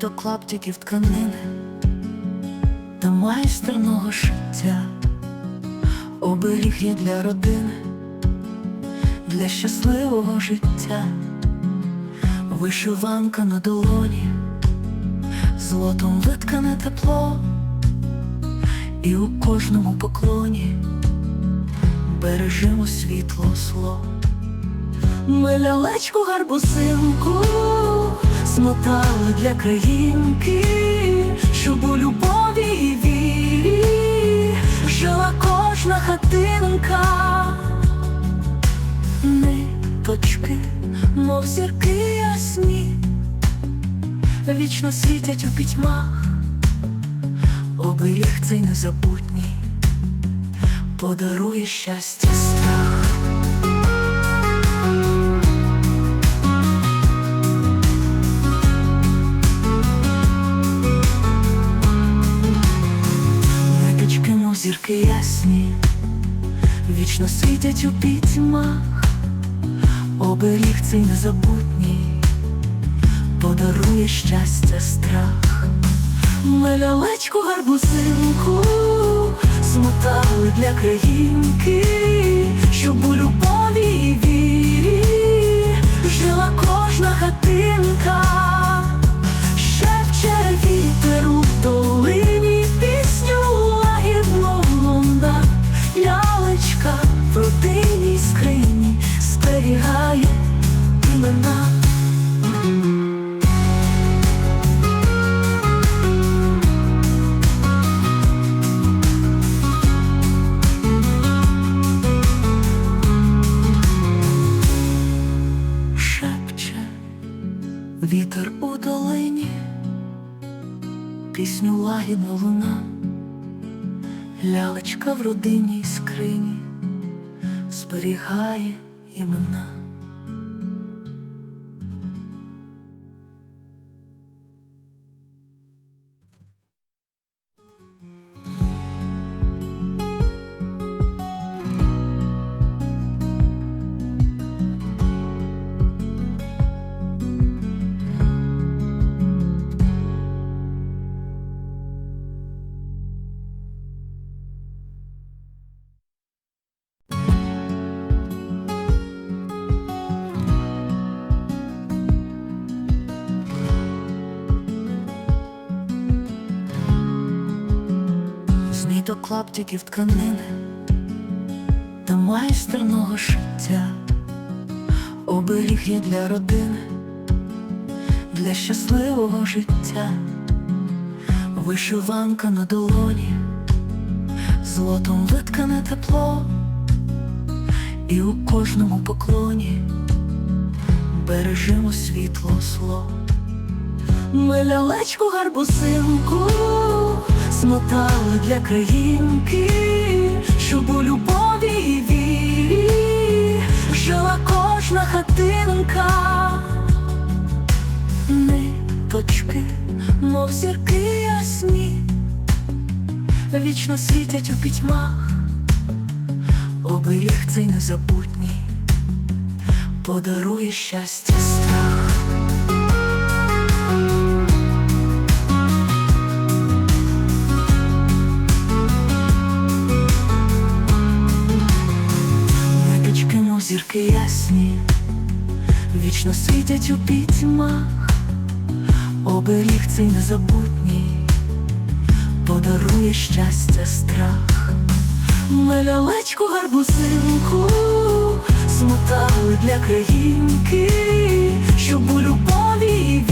Знито клаптиків тканини та майстерного шиття, оберіг є для родини, для щасливого життя, вишиванка на долоні, злотом виткане тепло, і у кожному поклоні бережемо світло зло. Ми лялечку гарбузинку смотали для країнки, щоб у любові і вірі жила кожна хатинка, ниточки, мов зірки ясні, вічно світять у пітьмах, оберіг цей незабутній, подарує щастя зірки ясні, вічно світять у пітьмах, оберіг цей незабутній, подарує щастя страх. Мелялечку гарбузинку смотали для країнки, щоб у любові і вітер у долині, пісню лагідна луна, лялечка в родинній скрині зберігає імена. Знито клаптиків тканини та майстерного шиття, оберіг є для родини, для щасливого життя, вишиванка на долоні, злотом виткане тепло, і у кожному поклоні бережемо світло зло. Ми лялечку гарбузинку смотали для країнки, щоб у любові і вірі жила кожна хатинка. Ниточки, мов зірки ясні, вічно світять у пітьмах, оберіг цей незабутній, подарує щастя зірки ясні, вічно світять у пітьмах, оберіг цей незабутній, подарує щастя страх. Мелялечку гарбузинку смотали для країнки, щоб у любові